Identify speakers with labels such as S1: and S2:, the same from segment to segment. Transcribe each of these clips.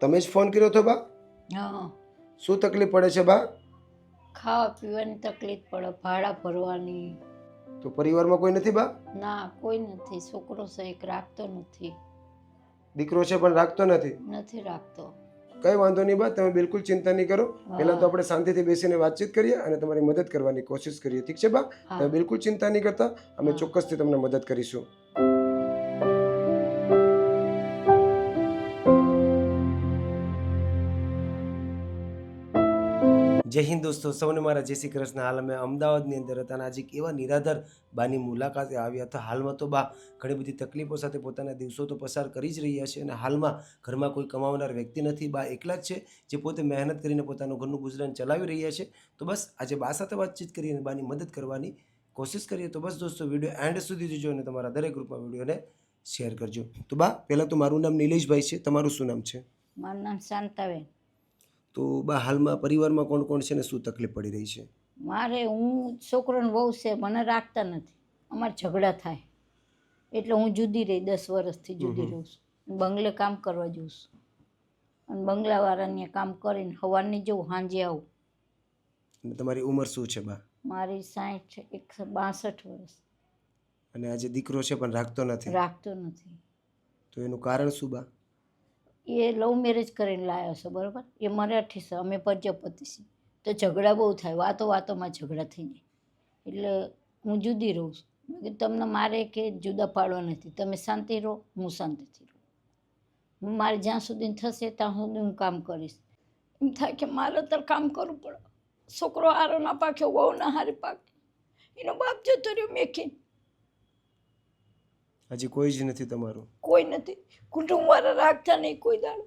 S1: તમે જ ફોન કર્યો હતો બા?
S2: હા.
S1: શું તકલીફ પડે છે બા?
S2: ખાવા પીવાની તકલીફ પડે ભાડા ભરવાની.
S1: તો પરિવારમાં કોઈ નથી બા?
S2: ના કોઈ નથી. છોકરો છે એક રાખતો નથી.
S1: દીકરો છે પણ રાખતો નથી?
S2: નથી રાખતો.
S1: કઈ વાંધો નહીં બા તમે બિલકુલ ચિંતા નહીં કરો. પહેલા તો આપણે શાંતિથી બેસીને વાતચીત કરીએ અને તમારી મદદ કરવાની કોશિશ કરીએ. ઠીક છે બા? તમે બિલકુલ ચિંતા નહીં કરતા. અમે ચોક્કસથી તમને મદદ કરીશું. જય હિન્દ દોસ્તો, સૌને મારા જય શ્રી કૃષ્ણ. હાલ અમે અમદાવાદની અંદર હતા અને આજે એવા નિરાધાર બાની મુલાકાતે આવ્યા હતા. હાલમાં તો બા ઘણી બધી તકલીફો સાથે પોતાના દિવસો તો પસાર કરી જ રહ્યા છે અને હાલમાં ઘરમાં કોઈ કમાવનાર વ્યક્તિ નથી. બા એકલા જ છે, જે પોતે મહેનત કરીને પોતાનું ઘરનું ગુજરાન ચલાવી રહ્યા છે. તો બસ આજે બા સાથે વાતચીત કરી અને બાની મદદ કરવાની કોશિશ કરીએ. તો બસ દોસ્તો, વીડિયો એન્ડ સુધી જોજો અને તમારા દરેક ગ્રુપમાં વિડીયોને શેર કરજો. તો બા, પહેલાં તો મારું નામ નિલેશભાઈ છે. તમારું શું નામ છે?
S2: મારું નામ શાંતાબેન.
S1: તો બા હાલમાં પરિવારમાં કોણ કોણ છે ને શું તકલીફ પડી રહી છે?
S2: મારે હું છોકરોને વહુ છે મને રાખતા નથી. અમારે ઝઘડા થાય. એટલે હું જુદી રહી દસ વર્ષથી જુદી રહું છું. બંગલે કામ કરવા જઉં છું. અને બંગલાવાળાને કામ કરીને સવારની જવું સાંજે આવું.
S1: તમારી ઉંમર શું છે બા?
S2: મારી સાઠ એકસો બાસઠ વર્ષ.
S1: અને આજે દીકરો છે પણ રાખતો નથી?
S2: રાખતો નથી.
S1: તો એનું કારણ શું બા?
S2: એ લવ મેરેજ કરીને લાવ્યો છે, બરાબર? એ મરાઠી છે, અમે પ્રજાપતિ છીએ. તો ઝઘડા બહુ થાય, વાતો વાતોમાં ઝઘડા થઈ જાય. એટલે હું જુદી રહું છું. મેં કીધું, તમને મારે કે જુદા પાડવા નથી. તમે શાંતિ રહો, હું શાંતિથી રહું. હું મારે જ્યાં સુધી થશે, ત્યાં સુધી હું કામ કરીશ. એમ થાય કે મારે તો કામ કરવું પડે. છોકરો હારો ના પાક્યો, વહુ ના હારી પાકે એનો બાપ જતો રહ્યો મેકીને
S1: હજી કોઈ જ નથી તમારું.
S2: કોઈ નથી. કુટુંબવાળા રાખતા નહીં કોઈ દાડો.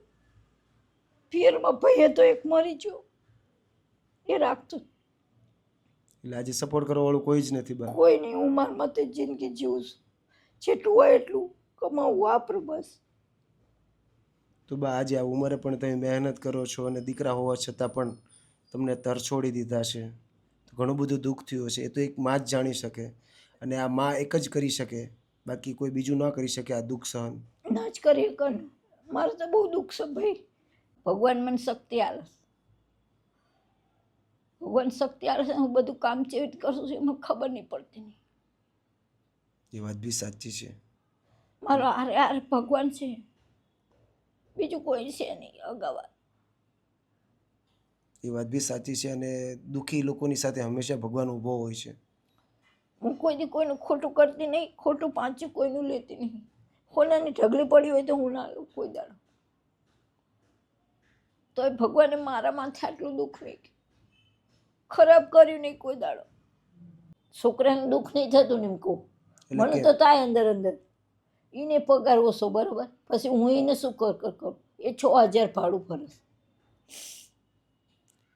S2: પિયરમાં ભાઈએ તો એક મરી ગયો. એ રાખતું
S1: એટલે આજે સપોર્ટ કરવા વાળું કોઈ જ નથી બા.
S2: કોઈ નહીં હું મારા મતે જિંદગી જીવું છું. જેટલું હોય એટલું કમાવું વાપરું બસ.
S1: તો બા આજે આ ઉંમરે પણ તમે મહેનત કરો છો અને દીકરા હોવા છતાં પણ તમને તર છોડી દીધા છે. તો ઘણું બધું દુઃખ થયું છે એ તો એક માં જ જાણી શકે. અને આ માં એક જ કરી શકે. બાકી કોઈ બીજું ન કરી શકે આ દુઃખ સહન?
S2: ના જ કર મારે તો બહુ દુઃખ છે ભાઈ. ભગવાન મને શક્તિ આલે ભગવાન શક્તિ આલે છે હું બધું કામ કેવી રીતે કરશું છું એમાં ખબર નહીં પડતી નહીં.
S1: એ વાત બી સાચી છે.
S2: મારો આરે આરે ભગવાન છે. બીજું કોઈ છે નહીં અગાવા
S1: એ વાત બી સાચી છે અને દુઃખી લોકોની સાથે હંમેશા ભગવાન ઊભો હોય છે.
S2: હું કોઈ દી કોઈનું ખોટું કરતી નહીં ખોટું પાંચું કોઈનું લેતી નહીં. હોનાની ઢગલી પડી હોય તો હું ના લઉં કોઈ દાડો. તોય ભગવાને મારા માથે આટલું દુઃખ નહીં. ખરાબ કર્યું નહીં કોઈ દાડો. છોકરાને દુઃખ નહીં થતું ને એમ કહું. મને તો થાય અંદર અંદર. એને પગાર ઓછો બરાબર? પછી હું એને શું કર કર કરું? એ છ હજાર ભાડું ભરે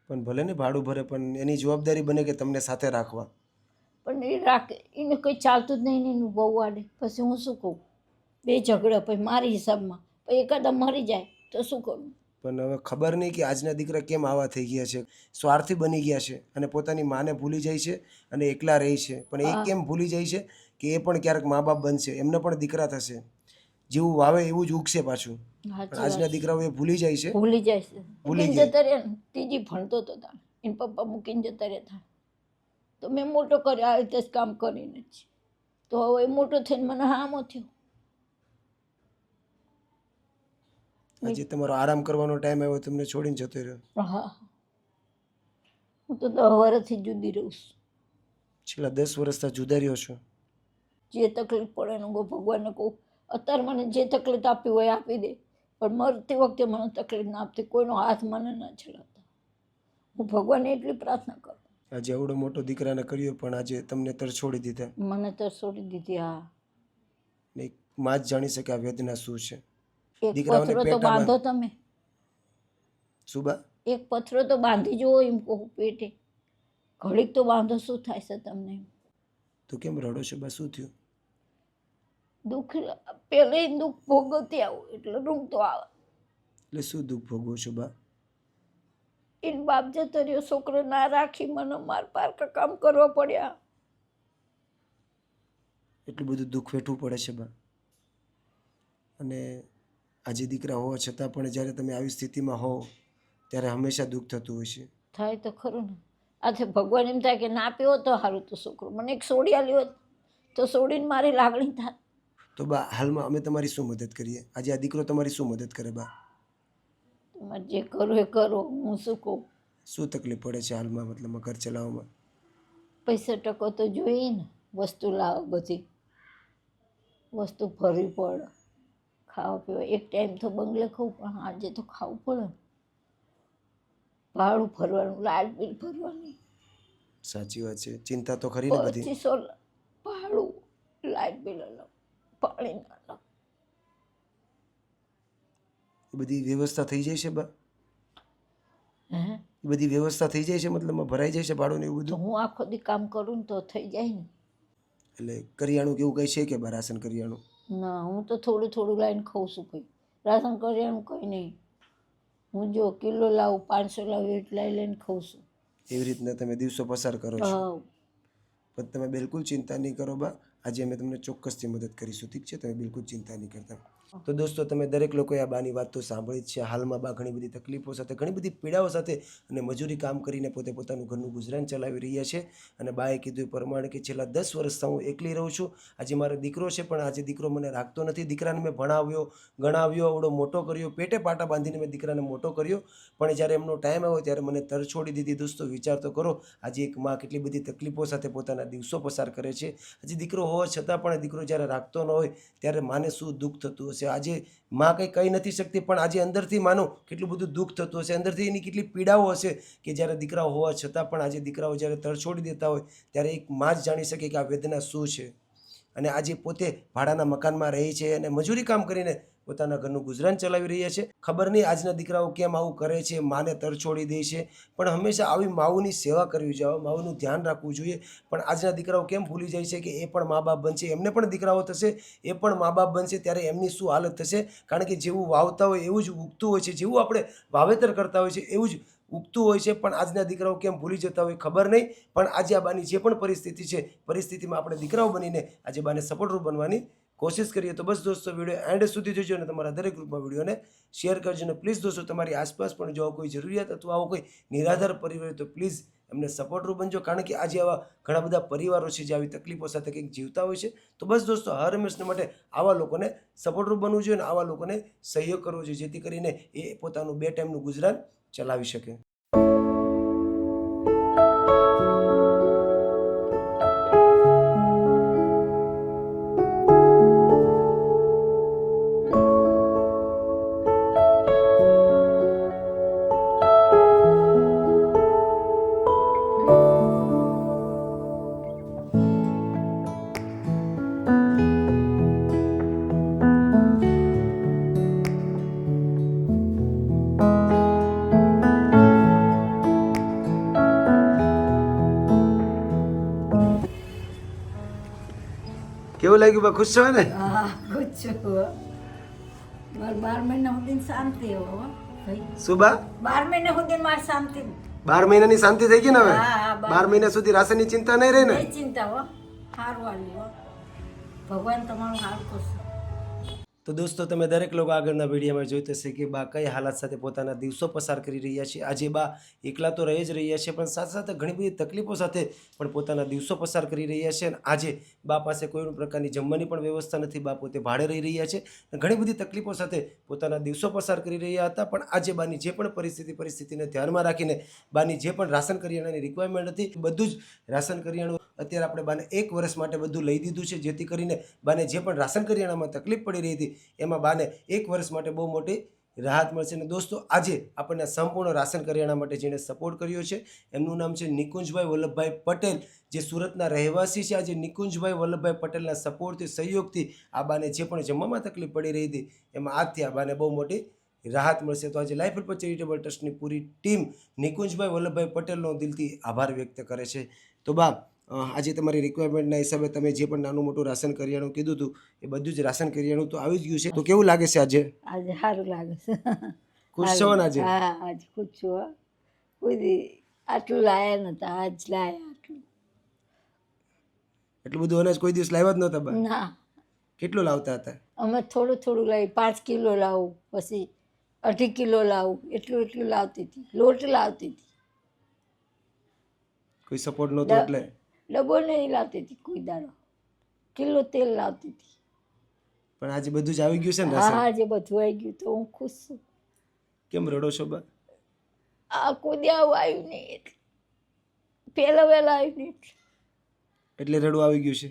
S1: પણ ભલે ને ભાડું ભરે પણ એની જવાબદારી બને કે તમને સાથે રાખવા.
S2: પણ એ રાખે એને કંઈ ચાલતું જ નહીં એનું બહુ આડે. પછી હું શું કહું? બે ઝઘડો પછી મારી હિસાબમાં. પછી એકાદા મરી જાય તો શું કરું?
S1: પણ હવે ખબર નહીં કે આજના દીકરા કેમ આવા થઈ ગયા છે. સ્વાર્થી બની ગયા છે અને પોતાની માને ભૂલી જાય છે અને એકલા રહે છે. પણ એ કેમ ભૂલી જાય છે કે એ પણ ક્યારેક મા બાપ બનશે? એમને પણ દીકરા થશે. જેવું વાવે એવું જ ઉગશે પાછું. આજના દીકરાઓ એ ભૂલી જાય છે.
S2: ભૂલી જાય છે.
S1: ભૂલી
S2: જતા રહ્યા ત્રીજી ભણતો હતો એને પપ્પા મૂકીને જતા રહેતા તો મેં મોટો કર્યો આ રીતે જ કામ કરીને જ. તો હવે મોટો થઈને મને હામો થયો.
S1: હજી તમારો આરામ કરવાનો ટાઈમ આવ્યો તમને છોડીને જતો રહ્યો.
S2: હા હું. તો દસ વર્ષથી જુદી રહું છું.
S1: છેલ્લા દસ વર્ષથી જુદા રહ્યો છો.
S2: જે તકલીફ પડે એનું ભગવાનને કહું. અત્યારે મને જે તકલીફ આપી હોય આપી દે. પણ મરતી વખતે મને તકલીફ ના આપતી કોઈનો હાથ મને ન ચલાવતા હું ભગવાનને એટલી પ્રાર્થના કરું.
S1: આજે એવડો મોટો દીકરાને કર્યો પણ આજે તમને તર છોડી દીધા.
S2: મને તો છોડી દીધી હા.
S1: ને માં જ જાણી શકે આ વેદના શું છે. દીકરાઓને
S2: તો બાંધો તમે.
S1: સુબા
S2: એક પથરો તો બાંધી જુઓ એમ કહું પેટે. ઘડીક તો બાંધો શું થાય છે તમને
S1: તો કેમ રડો છો બા? શું થયું?
S2: દુઃખ પહેલે દુઃખ ભોગવતી આવું એટલે રૂમ તો આવે.
S1: એટલે શું દુઃખ ભોગવો છો બા?
S2: એને બાપ જતો રહ્યો છોકરો ના રાખી મને માર પારકા કામ કરવા પડ્યા.
S1: એટલું બધું દુઃખ વેઠવું પડે છે બા. અને આજે દીકરા હોવા છતાં પણ જ્યારે તમે આવી સ્થિતિમાં હો ત્યારે હંમેશા દુઃખ થતું હોય છે.
S2: થાય તો ખરું ને. આજે ભગવાન એમ થાય કે ના પીવો તો સારું તો છોકરો. મને એક સોડિયા લ્યો તો સોડીને મારી લાગણી થાય
S1: તો બા હાલમાં અમે તમારી શું મદદ કરીએ? આજે આ દીકરો તમારી શું મદદ કરે બા?
S2: તમારે જે કરો એ કરો હું શું કહું?
S1: શું તકલીફ પડે છે હાલમાં મતલબ ઘર ચલાવવામાં?
S2: પૈસા ટકો તો જોઈએ ને વસ્તુ લાવો બધી. વસ્તુ ભરવી પડે ખાવા પીવા. એક ટાઈમ તો બંગલે ખાવું પણ આજે તો ખાવું પડે ભાડું ભરવાનું લાઇટ બિલ ભરવાની.
S1: સાચી વાત છે. ચિંતા તો ખરી ને બધી.
S2: પચીસો ભાડું લાઇટ બિલ અલગ પાણી અલગ.
S1: એ બધી વ્યવસ્થા થઈ જાય છે બા?
S2: હે?
S1: એ બધી વ્યવસ્થા થઈ જાય છે? મતલબ ભરાઈ જાય છે ભાડું ને એવું બધું?
S2: હું આખો દી કામ કરું ને તો થઈ જાય ને.
S1: એટલે કરિયાણું કેવું કઈ છે કે બા રાશન કરિયાણું?
S2: ના હું તો થોડું થોડું લાવીને ખાઉં છું ભાઈ રાશન કરિયાણું કંઈ નહીં. હું જો કિલો લાવું પાંચસો લાવું એટલા લઈને ખાઉં છું.
S1: એવી રીતના તમે દિવસો પસાર કરો છો? પણ તમે બિલકુલ ચિંતા નહીં કરો બા. આજે અમે તમને ચોક્કસથી મદદ કરીશું. ઠીક છે? તમે બિલકુલ ચિંતા નહીં કરતા. તો દોસ્તો, તમે દરેક લોકોએ આ બાની વાત તો સાંભળી જ છે. હાલમાં બા ઘણી બધી તકલીફો સાથે, ઘણી બધી પીડાઓ સાથે અને મજૂરી કામ કરીને પોતે પોતાનું ઘરનું ગુજરાન ચલાવી રહ્યા છે. અને બાએ કીધું પ્રમાણે કે છેલ્લા દસ વર્ષથી હું એકલી રહું છું. આજે મારો દીકરો છે, પણ આજે દીકરો મને રાખતો નથી. દીકરાને મેં ભણાવ્યો, ગણાવ્યો આવડો મોટો કર્યો, પેટે પાટા બાંધીને મેં દીકરાને મોટો કર્યો. પણ જ્યારે એમનો ટાઈમ આવ્યો ત્યારે મને તર છોડી દીધી. દોસ્તો, વિચાર તો કરો, આજે એક માં કેટલી બધી તકલીફો સાથે પોતાના દિવસો પસાર કરે છે. હજી દીકરો હોવા છતાં પણ દીકરો જ્યારે રાખતો ન હોય, ત્યારે માને શું દુઃખ થતું હશે આજે માં કંઈ કહી નથી શકતી, પણ આજે અંદરથી માનો કેટલું બધું દુઃખ થતું હશે. અંદરથી એની કેટલી પીડાઓ હશે કે જ્યારે દીકરાઓ હોવા છતાં પણ આજે દીકરાઓ જ્યારે તર છોડી દેતા હોય, ત્યારે એક માં જ જાણી શકે કે આ વેદના શું છે. અને આજે પોતે ભાડાના મકાનમાં રહે છે અને મજૂરી કામ કરીને પોતાના ઘરનું ગુજરાન ચલાવી રહ્યા છે. ખબર નહીં આજના દીકરાઓ કેમ આવું કરે છે, માને તર છોડી દે છે. પણ હંમેશા આવી માઓની સેવા કરવી જોઈએ માઓનું ધ્યાન રાખવું જોઈએ. પણ આજના દીકરાઓ કેમ ભૂલી જાય છે કે એ પણ મા બાપ બનશે? એમને પણ દીકરાઓ થશે, એ પણ મા બાપ બનશે, ત્યારે એમની શું હાલત થશે? કારણ કે જેવું વાવતા હોય એવું જ ઉગતું હોય છે, જેવું આપણે વાવેતર કરતા હોય છે, એવું જ ઉગતું હોય છે, પણ આજના દીકરાઓ કેમ ભૂલી જતા હોય ખબર નહીં. પણ આજે આ બાની જે પણ પરિસ્થિતિ છે, પરિસ્થિતિમાં આપણે દીકરાઓ બનીને આજે બાને સપોર્ટરૂપ બનવાની કોશિશ કરીએ તો બસ દોસ્તો વીડિયો એન્ડ સુધી જોજો અને તમારા દરેક ગ્રુપમાં વિડીયોને શેર કરજો અને પ્લીઝ દોસ્તો, તમારી આસપાસ પણ જો કોઈ જરૂરિયાત અથવા આવો કોઈ નિરાધાર પરિવાર તો પ્લીઝ એમને સપોર્ટરૂપ બનજો. કારણ કે આજે આવા ઘણા બધા પરિવારો છે જે આવી તકલીફો સાથે કંઈક જીવતા હોય છે. તો બસ દોસ્તો, હર હંમેશને માટે આવા લોકોને સપોર્ટરૂપ બનવું જોઈએ અને આવા લોકોને સહયોગ કરવો જોઈએ, જેથી કરીને એ પોતાનું બે ટાઈમનું ગુજરાન ચલાવી શકે. લાગ્યું બા ખુશ છો ને?
S2: હા ગુચ્છું મારે બાર મહિના સુધી શાંતિ હો
S1: શું બા?
S2: બાર મહિના સુધી માર શાંતિ.
S1: બાર મહિનાની શાંતિ થઈ ગઈ ને હવે?
S2: બાર
S1: બાર મહિના સુધી રાશનની ચિંતા નહીં રહે ને?
S2: ચિંતા હો. સારું ભગવાન તમારું સારું કરશે
S1: તો દોસ્તો, તમે દરેક લોકો આગળના વિડીયોમાં જોઈ હશે કે બા કઈ હાલત સાથે પોતાના દિવસો પસાર કરી રહ્યા છે. આજે બા એકલા તો રહી જ રહ્યા છે, પણ સાથે સાથે ઘણી બધી તકલીફો સાથે પણ પોતાના દિવસો પસાર કરી રહ્યા છે અને આજે બા પાસે કોઈ પ્રકારની જમવાની પણ વ્યવસ્થા નથી. બા પોતે ભાડે રહી રહ્યા છે ઘણી બધી તકલીફો સાથે પોતાના દિવસો પસાર કરી રહ્યા હતા. પણ આજે બાની જે પણ પરિસ્થિતિ, પરિસ્થિતિને ધ્યાનમાં રાખીને બાની જે પણ રાશન કરિયાણાની રિક્વાયરમેન્ટ હતી બધું જ રાશન કરિયાણું અત્યારે આપણે બાને એક વર્ષ માટે બધું લઈ દીધું છે. જેથી કરીને બાને જે પણ રાશન કરિયાણામાં તકલીફ પડી રહી હતી એમાં બાને એક વર્ષ માટે બહુ મોટી રાહત મળશે. અને દોસ્તો, આજે આપણને સંપૂર્ણ રાશન કરિયાણા માટે જેણે સપોર્ટ કર્યો છે, એમનું નામ છે નિકુંજભાઈ વલ્લભભાઈ પટેલ. જે સુરતના રહેવાસી છે, આજે નિકુંજભાઈ વલ્લભભાઈ પટેલના સપોર્ટથી સહયોગથી આ બાને જે પણ જમવામાં તકલીફ પડી રહી હતી, એમાં આજથી આ બાને બહુ મોટી રાહત મળશે. તો આજે લાઈફ હેલ્પ ચેરિટેબલ ટ્રસ્ટની પૂરી ટીમ નિકુંજભાઈ વલ્લભભાઈ પટેલનો દિલથી આભાર વ્યક્ત કરે છે. તો બા આજે તમારી રિક્વાયરમેન્ટના હિસાબે તમે જે પણ નાનું મોટું રાશન કરિયાણું કીધું હતું એ બધું જ રાશન કરિયાણું તો આવી જ ગયું છે. તો કેવું લાગે છે આજે?
S2: આજે સારું લાગે છે.
S1: ખુશ છો ને આજે?
S2: હા આજે ખુશ છું કોઈ આટલું લાયા નતા આજ લાયા આટલું.
S1: એટલું બધું અનાજ કોઈ દિવસ લાવ્યા જ નહોતા
S2: ના.
S1: કેટલું લાવતા હતા?
S2: અમે થોડું થોડું લાવી પાંચ કિલો લાવું પછી અઢી કિલો લાવું એટલું એટલું લાવતી હતી લોટ લાવતી હતી.
S1: કોઈ સપોર્ટ નહોતો એટલે?
S2: ડબ્બો નહીં લાવતી હતી કોઈ દાડો. કિલો તેલ લાવતી હતી.
S1: પણ આજે બધું જ આવી ગયું છે ને
S2: હા આજે બધું આવી ગયું તો હું ખુશ છું.
S1: કેમ રડો છો બા?
S2: આ કોઈ આવું આવ્યું નહીં એટલે. પહેલાં વહેલા આવ્યું નહીં એટલે.
S1: એટલે રડવું આવી ગયું છે?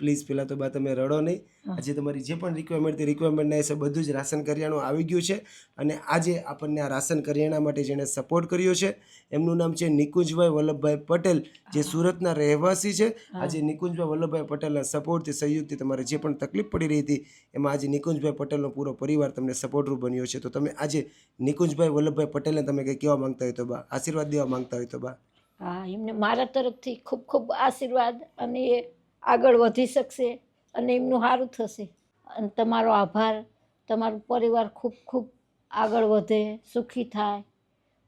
S1: પ્લીઝ પહેલાં તો બા તમે રડો નહીં. આજે તમારી જે પણ રિક્વાયરમેન્ટ તે રિક્વાયરમેન્ટના હિસાબે બધું જ રાશન કરિયાણું આવી ગયું છે અને આજે આપણને આ રાશન કરિયાણા માટે જેણે સપોર્ટ કર્યો છે એમનું નામ છે નિકુંજભાઈ વલ્લભભાઈ પટેલ જે સુરતના રહેવાસી છે. આજે નિકુંજભાઈ વલ્લભભાઈ પટેલના સપોર્ટથી સહયોગથી તમારે જે પણ તકલીફ પડી રહી હતી એમાં આજે નિકુંજભાઈ પટેલનો પૂરો પરિવાર તમને સપોર્ટરૂપ બન્યો છે. તો તમે આજે નિકુંજભાઈ વલ્લભભાઈ પટેલને તમે કંઈ કહેવા માંગતા હોય તો બા આશીર્વાદ દેવા માંગતા હોય તો બા.
S2: હા એમને મારા તરફથી ખૂબ ખૂબ આશીર્વાદ અને એ આગળ વધી શકશે અને એમનું સારું થશે. અને તમારો આભાર. તમારો પરિવાર ખૂબ ખૂબ આગળ વધે સુખી થાય.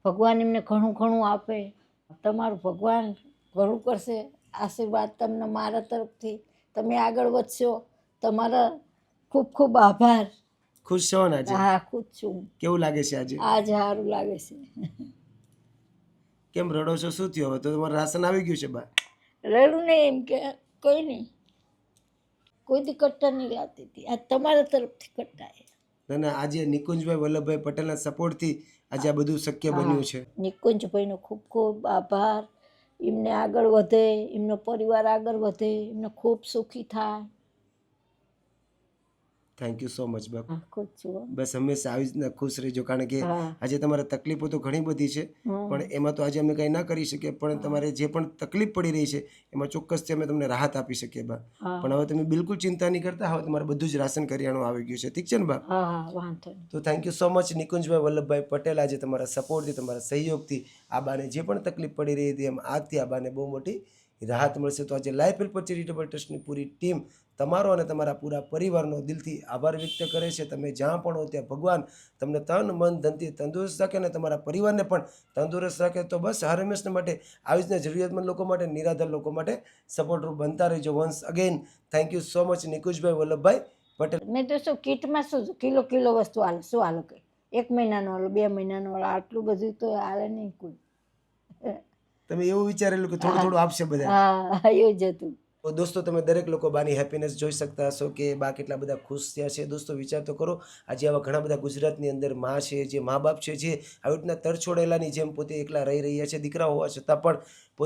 S2: ભગવાન એમને ઘણું ઘણું આપે. તમારું ભગવાન ઘણું કરશે. આશીર્વાદ તમને મારા તરફથી. તમે આગળ વધશો. તમારા ખૂબ ખૂબ આભાર.
S1: ખુશ છો ને આજે
S2: હા ખુશ છું.
S1: કેવું લાગે છે આજે?
S2: આજે સારું લાગે છે.
S1: કેમ રડો છો? શું થયું હવે? તો તમારું રાશન આવી ગયું છે બા
S2: રડું નહીં એમ કે કંઈ નહીં. કોઈથી કટ્ટા નહીં લાવતી હતી. આ તમારા તરફથી કટ્ટાય
S1: ના ના આજે નિકુંજભાઈ વલ્લભભાઈ પટેલના સપોર્ટથી આજે આ બધું શક્ય બન્યું છે.
S2: નિકુંજભાઈનો ખૂબ ખૂબ આભાર. એમને આગળ વધે એમનો પરિવાર આગળ વધે એમને ખૂબ સુખી થાય.
S1: થેન્ક યુ સો મચ બા. બસ હંમેશા આવી રીતના ખુશ રહેજો કારણ કે આજે તમારે તકલીફો તો ઘણી બધી છે પણ એમાં તો આજે અમે કંઈ ના કરી શકીએ પણ તમારે જે પણ તકલીફ પડી રહી છે એમાં ચોક્કસથી અમે તમને રાહત આપી શકીએ બા. પણ હવે તમે બિલકુલ ચિંતા નહીં કરતા હવે તમારે બધું જ રાશન કરિયાણું આવી ગયું છે. ઠીક છે ને બા? તો thank you so much Nikunjbhai Vallabhbhai Patel આજે તમારા સપોર્ટથી તમારા સહયોગથી આ બાને જે પણ તકલીફ પડી રહી હતી એમ આજથી આ બાને બહુ મોટી રાહત મળશે. તો આજે લાઈફ હેલ્પર ચેરિટેબલ ટ્રસ્ટની પૂરી ટીમ તમારો અને તમારા પૂરા પરિવારનો દિલથી આભાર વ્યક્ત કરે છે. તમે જ્યાં પણ હો ત્યાં ભગવાન તમને તન મન ધનથી તંદુરસ્ત રાખે અને તમારા પરિવારને પણ તંદુરસ્ત રાખે. તો બસ હર હંમેશને માટે આવી જ જરૂરિયાતમંદ લોકો માટે નિરાધાર લોકો માટે સપોર્ટરૂપ બનતા રહેજો once again thank you so much Nikunjbhai Vallabhbhai Patel.
S2: મેં તો શું કીટમાં શું કિલો કિલો વસ્તુ હાલ શું હાલો કે એક મહિનાનો હાલો બે મહિનાનો હાલો આટલું બધું તો હાલે નહીં કોઈ.
S1: તમે એવું વિચારેલું કે થોડું થોડું આપશે બધા.
S2: હા એવું જ હતું.
S1: તો દોસ્તો, તમે દરેક લોકો બાની હેપીનેસ જોઈ શકતા હશો કે બા કેટલા બધા ખુશ થયા છે. દોસ્તો, વિચાર તો કરો, આજે આવા ઘણા બધા ગુજરાતની અંદર મા છે, જે મા બાપ છે, જે આવી રીતના તરછોડેલાની જેમ પોતે એકલા રહી રહ્યા છે દીકરા હોવા છતાં પણ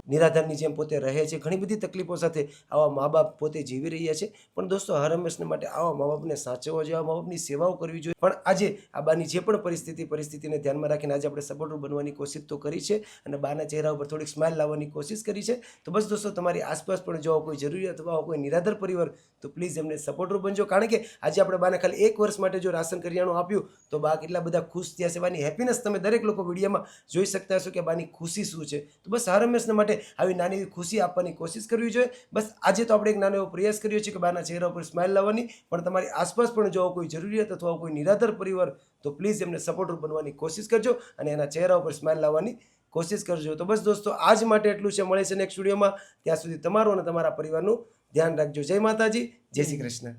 S1: નિરાધારની જેમ પોતે રહે છે. ઘણી બધી તકલીફો સાથે આવા મા બાપ પોતે જીવી રહ્યા છે. પણ દોસ્તો, હર હંમેશને માટે આવા મા બાપને સાચવવા જોઈએ મા બાપની સેવાઓ કરવી જોઈએ. પણ આજે આ બાની જે પણ પરિસ્થિતિ, પરિસ્થિતિને ધ્યાનમાં રાખીને આજે આપણે સપોર્ટર બનવાની કોશિશ તો કરી છે અને બાના ચહેરા ઉપર થોડીક સ્માઇલ લાવવાની કોશિશ કરી છે. તો બસ દોસ્તો, તમારી આસપાસ પણ જો કોઈ જરૂરિયાત અથવા કોઈ નિરાધાર પરિવાર, તો પ્લીઝ એમને સપોર્ટર બનજો. કારણ કે આજે આપણે બાને ખાલી એક વર્ષ માટે જો રાશન કરિયાણું આપ્યું, તો બા કેટલા બધા ખુશ થયા છે. બાની હેપીનેસ તમે દરેક લોકો વિડીયોમાં જોઈ શકતા હશો કે બાની ખુશી શું છે. તો બસ હર હંમેશના માટે આવી નાની એવી ખુશી આપવાની કોશિશ કરવી જોઈએ. બસ આજે તો આપણે એક નાનો એવો પ્રયાસ કર્યો છે કે બાના ચહેરા ઉપર સ્માઇલ લાવવાની, પણ તમારી આસપાસ પણ જો કોઈ જરૂરિયાત અથવા કોઈ નિરાધાર પરિવાર, તો પ્લીઝ એમને સપોર્ટર બનવાની કોશિશ કરજો અને એના ચહેરા ઉપર સ્માઇલ લાવવાની કોશિશ કરજો. તો બસ દોસ્તો, આજ માટે એટલું છે. મળે છે નેક્સ્ટ વિડીયોમાં ત્યાં સુધી તમારું અને તમારા પરિવારનું ધ્યાન રાખજો. જય માતાજી. જય શ્રી કૃષ્ણ.